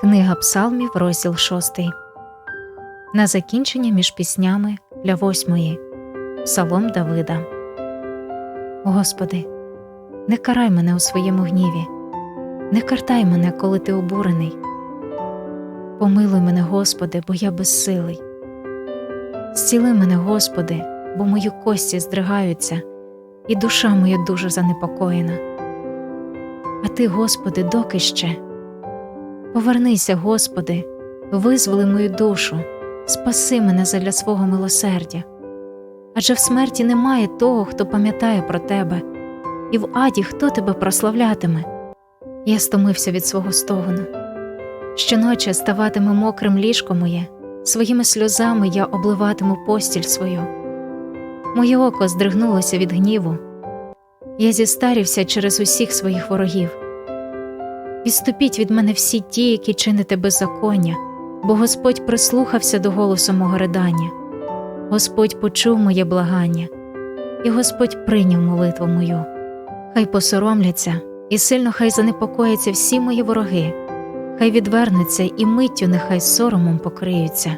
Книга Псалмів, розділ 6. На закінчення між піснями для восьмої. Псалом Давида. Господи, не карай мене у своєму гніві, не картай мене, коли ти обурений. Помилуй мене, Господи, бо я безсилий. Зціли мене, Господи, бо мої кості здригаються, і душа моя дуже занепокоєна. А ти, Господи, доки ще? Повернися, Господи, визволи мою душу, спаси мене задля свого милосердя. Адже в смерті немає того, хто пам'ятає про тебе, і в аді хто тебе прославлятиме. Я стомився від свого стогону. Щоночі ставатиме мокрим ліжко моє, своїми сльозами я обливатиму постіль свою. Моє око здригнулося від гніву, я зістарівся через усіх своїх ворогів. Відступіть від мене всі ті, які чините беззаконня, бо Господь прислухався до голосу мого ридання, Господь почув моє благання, і Господь прийняв молитву мою. Хай посоромляться, і сильно хай занепокояться всі мої вороги, хай відвернуться і миттю нехай соромом покриються.